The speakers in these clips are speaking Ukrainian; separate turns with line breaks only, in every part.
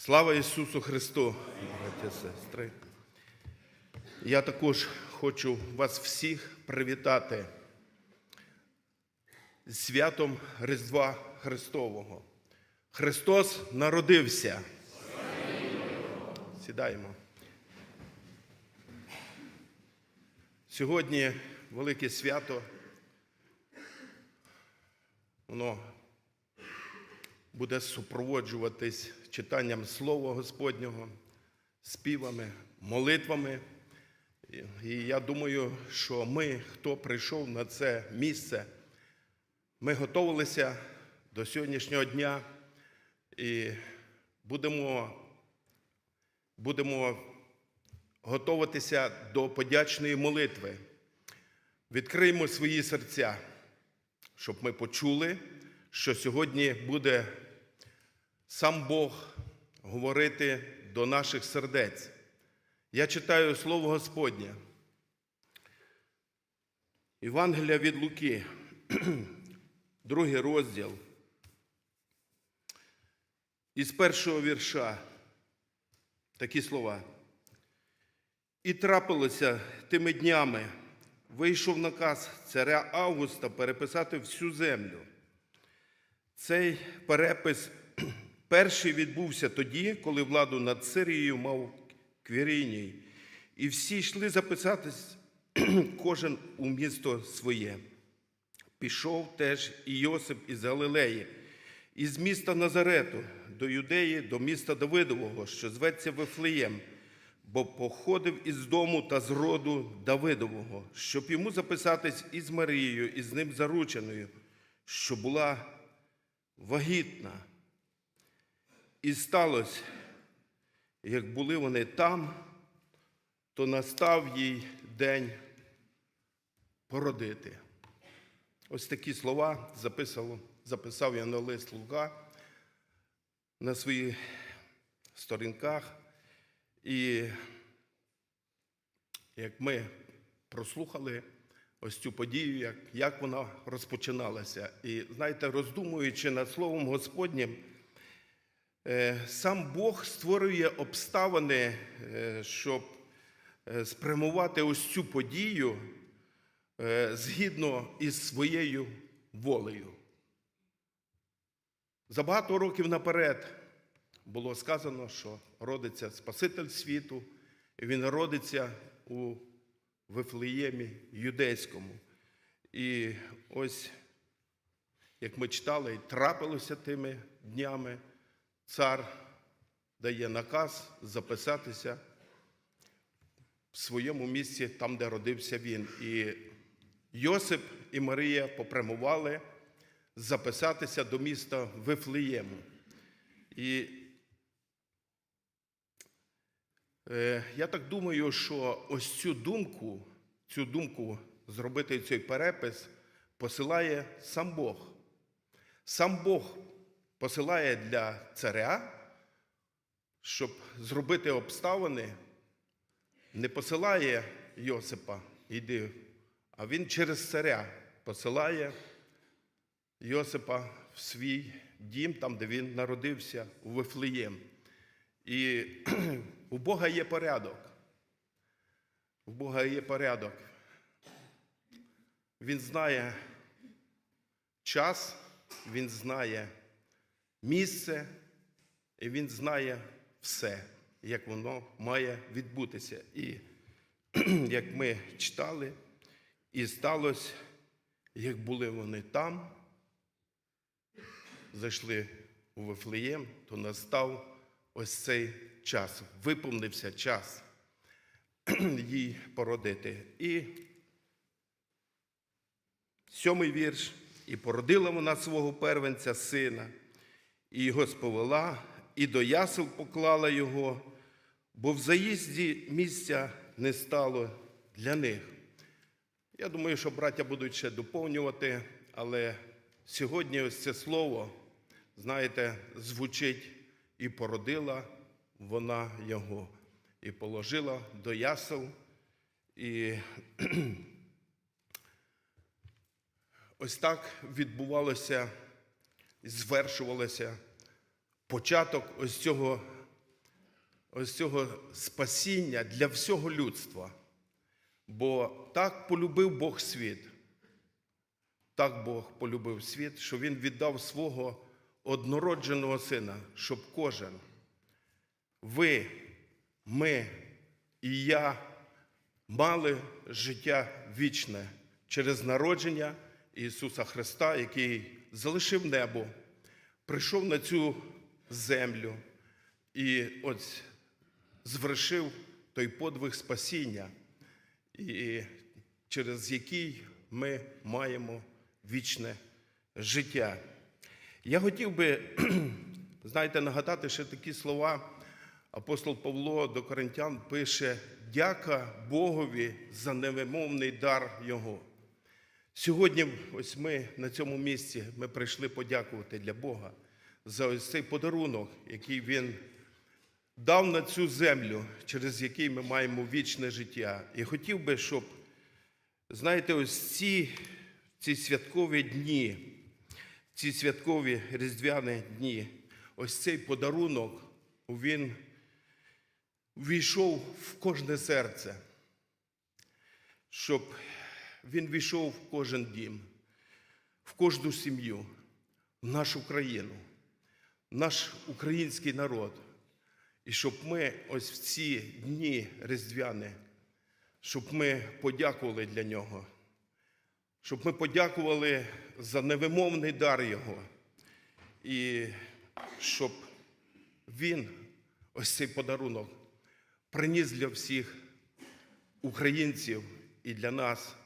Слава Ісусу Христу, браті сестри. Я також хочу вас всіх привітати з святом Різдва Христового. Христос народився. Сідаємо. Сьогодні велике свято. Воно буде супроводжуватись читанням Слова Господнього, співами, молитвами. І- я думаю, що ми, хто прийшов на це місце, ми готувалися до сьогоднішнього дня і будемо, будемо готуватися до подячної молитви. Відкриємо свої серця, щоб ми почули, що сьогодні буде сам Бог говорити до наших сердець. Я читаю Слово Господнє. Євангелія від Луки, другий розділ. Із першого вірша такі слова. І трапилося тими днями, вийшов наказ царя Августа переписати всю землю. Цей перепис перший відбувся тоді, коли владу над Сирією мав Квіріній, і всі йшли записатись, кожен у місто своє. Пішов теж і Йосип із Галилеї, із міста Назарету до Юдеї, до міста Давидового, що зветься Вифлеєм, бо походив із дому та з роду Давидового, щоб йому записатись із Марією, із ним зарученою, що була вагітна. І сталося, як були вони там, то настав їй день породити. Ось такі слова записав, записав я на лист Лука на своїх сторінках. І як ми прослухали ось цю подію, як, як вона розпочиналася. І знаєте, роздумуючи над Словом Господнім, сам Бог створює обставини, е, щоб е, спрямувати ось цю подію е, згідно із своєю волею. За багато років наперед було сказано, що родиться Спаситель світу, і він родиться у Вифлеємі юдейському. І ось, як ми читали, трапилося тими днями, цар дає наказ записатися в своєму місці, там, де родився він. І Йосип і Марія попрямували записатися до міста Вифлеєму. І е, я так думаю, що ось цю думку, цю думку зробити цей перепис посилає сам Бог. Сам Бог посилає для царя, щоб зробити обставини, не посилає Йосипа, йди, а він через царя посилає Йосипа в свій дім, там, де він народився, у Вифлеєм. І у Бога є порядок. У Бога є порядок. Він знає час, він знає місце, і він знає все, як воно має відбутися. І як ми читали, і сталося, як були вони там, зайшли у Вифлеєм, то настав ось цей час, виповнився час їй породити. І сьомий вірш. І породила вона свого первенця сина, і його сповела, і до ясел поклала його, бо в заїзді місця не стало для них. Я думаю, що браття будуть ще доповнювати, але сьогодні ось це слово, знаєте, звучить і породила вона його, і положила до ясел. І ось так відбувалося, звершувалося початок ось цього ось цього спасіння для всього людства. Бо так полюбив Бог світ, так Бог полюбив світ, що Він віддав свого однородженого сина, щоб кожен, ви, ми і я мали життя вічне через народження Ісуса Христа, який залишив небо, прийшов на цю землю і ось звершив той подвиг спасіння, і через який ми маємо вічне життя. Я хотів би, знаєте, нагадати ще такі слова. Апостол Павло до Коринтян пише: дяка Богові за невимовний дар Його. Сьогодні, ось ми на цьому місці, ми прийшли подякувати для Бога за ось цей подарунок, який Він дав на цю землю, через який ми маємо вічне життя. І хотів би, щоб, знаєте, ось ці, ці святкові дні, ці святкові різдвяні дні, ось цей подарунок, він війшов в кожне серце, щоб він війшов в кожен дім, в кожну сім'ю, в нашу країну, в наш український народ. І щоб ми ось в ці дні різдвяні, щоб ми подякували для нього, щоб ми подякували за невимовний дар Його, і щоб Він, ось цей подарунок, приніс для всіх українців і для нас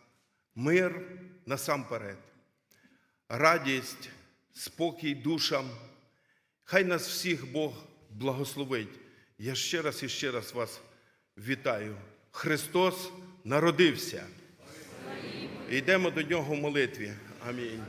мир насамперед, радість, спокій душам. Хай нас всіх Бог благословить. Я ще раз і ще раз вас вітаю. Христос народився. Йдемо до нього в молитві. Амінь.